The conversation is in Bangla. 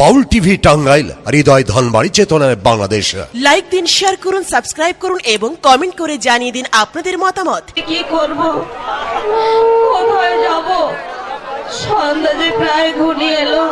বাউল টিভি টাঙ্গাইল হৃদয় ধনবাড়ি চেতনায় বাংলাদেশ। লাইক দিন শেয়ার করুন সাবস্ক্রাইব করুন এবং কমেন্ট করে জানিয়ে দিন আপনাদের মতামত। কি করব? কোথায় যাব? সন্ধ্যা যে প্রায় ঘনিয়ে এলো।